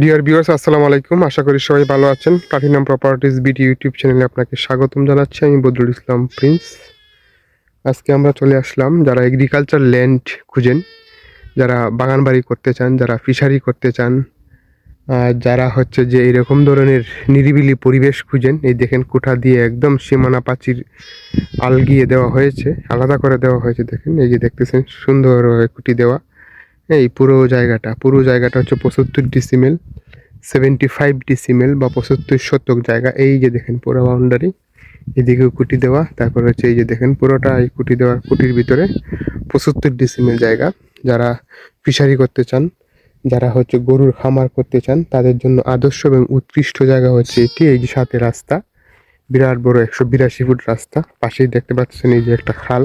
Dear viewers আসসালামু আলাইকুম। আশা করি সবাই ভালো আছেন। প্লাটিনাম প্রপার্টিজ বিটি ইউটিউব চ্যানেলে আপনাকে স্বাগতম জানাচ্ছি। আমি বদরুল ইসলাম প্রিন্স আজকে আমরা চলে আসলাম যারা এগ্রিকালচার ল্যান্ড খুঁজেন, যারা বাগান বাড়ি করতে চান, যারা ফিশারি করতে চান যারা হচ্ছে যে এরকম ধরনের নিরিবিলি পরিবেশ খুঁজেন, এই দেখেন কোঠা দিয়ে একদম সীমানা প্রাচীর আলগিয়ে দেওয়া হয়েছে, আলাদা করে দেওয়া হয়েছে দেখেন, এই যে দেখতেছেন সুন্দর কুটি দেওয়া। এই পুরো জায়গাটা পুরো জায়গাটা হচ্ছে পঁচাত্তর ডিসিমেল সেভেন্টি ফাইভ ডিসিমেল বা পঁচাত্তর শতক জায়গা। এই যে দেখেন পুরো বাউন্ডারি এদিকেও কুটি দেওয়া, তারপর হচ্ছে এই যে দেখেন পুরোটা এই কুটি দেওয়ার কুটির ভিতরে পঁচাত্তর ডিসিমেল জায়গা। যারা ফিশারি করতে চান, যারা হচ্ছে গরুর খামার করতে চান, তাদের জন্য আদর্শ এবং উৎকৃষ্ট জায়গা হচ্ছে এটি, এই যে সাথে রাস্তা। বিরাট বড় একশো বিরাশি ফুট রাস্তা। পাশেই দেখতে পাচ্ছেন এই যে একটা খাল।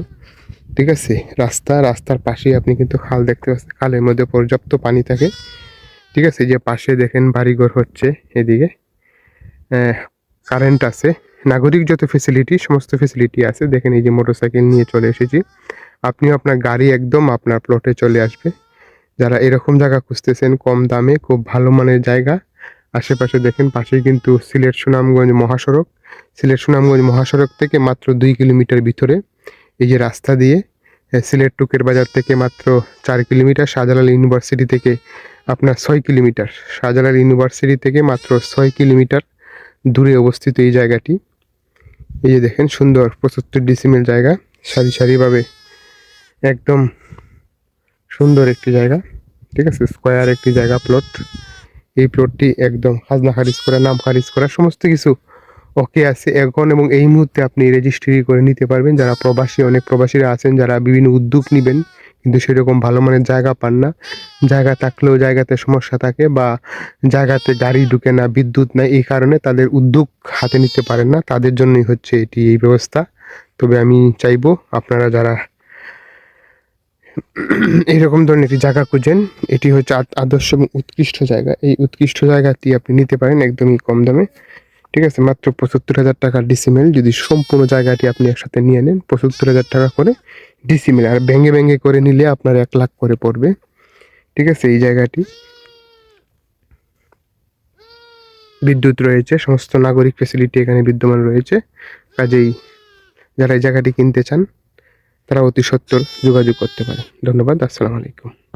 ঠিক আছে? রাস্তা, রাস্তার পাশেই আপনি কিন্তু খাল দেখতে পাচ্ছেন। খালের মধ্যে পর্যাপ্ত পানি থাকে। ঠিক আছে? যে পাশে দেখেন বাড়িঘর হচ্ছে এদিকে। কারেন্ট আছে। নাগরিক যত ফেসিলিটি সমস্ত ফেসিলিটি আছে। দেখেন এই যে মোটরসাইকেল নিয়ে চলে এসেছি। আপনিও আপনার গাড়ি একদম আপনার প্লটে চলে আসবে। যারা এরকম জায়গা খুঁজতেছেন, কম দামে, খুব ভালো মানের জায়গা। আশেপাশে দেখেন পাশেই কিন্তু সিলেট সুনামগঞ্জ মহাসড়ক। সিলেট সুনামগঞ্জ মহাসড়ক থেকে মাত্র দুই কিলোমিটার ভিতরে। এই যে রাস্তা দিয়ে সিলেট টুকের বাজার থেকে মাত্র চার কিলোমিটার, শাহজালাল ইউনিভার্সিটি থেকে আপনার ছয় কিলোমিটার, শাহজালাল ইউনিভার্সিটি থেকে মাত্র ছয় কিলোমিটার দূরে অবস্থিত এই জায়গাটি। এই যে দেখেন সুন্দর পঁচাত্তর ডিসিমেল জায়গা, সারি সারিভাবে একদম সুন্দর একটি জায়গা, ঠিক আছে? স্কোয়ার একটি জায়গা প্লট এই প্লটটি একদম খাজনা খারিজ করা নাম খারিজ করা সমস্ত কিছু ওকে আছে এখন এবং এই মুহূর্তে আপনি রেজিস্ট্রি করে নিতে পারবেন। যারা প্রবাসী, অনেক প্রবাসীরা আছেন, যারা বিভিন্ন উদ্যোগ নেবেন, কিন্তু সেরকম ভালো মানের জায়গা পান না। জায়গা থাকলেও জায়গাতে সমস্যা থাকে বা জায়গাতে গাড়ি ঢুকে না, বিদ্যুৎ নাই, এই কারণে তাদের উদ্যোগ হাতে নিতে পারেন না। তাদের জন্যই হচ্ছে এটি এই ব্যবস্থা। তবে আমি চাইব আপনারা যারা এইরকম ধরনের একটি জায়গা খুঁজেন, এটি হচ্ছে আদ- আদর্শ এবং উৎকৃষ্ট জায়গা। এই উৎকৃষ্ট জায়গাটি আপনি নিতে পারেন একদমই কম দামে। ঠিক আছে? মাত্র পঁচাত্তর হাজার টাকা ডিসিমেল যদি সম্পূর্ণ জায়গাটি আপনি একসাথে নিয়ে নেন, পঁচাত্তর হাজার টাকা করে ডিসিমেল আর ভেঙে ভেঙে করে নিলে আপনার এক লাখ করে পড়বে। ঠিক আছে? এই জায়গাটি। বিদ্যুৎ রয়েছে, সমস্ত নাগরিক ফেসিলিটি এখানে বিদ্যমান রয়েছে। কাজেই যারা এই জায়গাটি কিনতে চান, তারা অতি সত্বর যোগাযোগ করতে পারে ধন্যবাদ, আসসালামু আলাইকুম।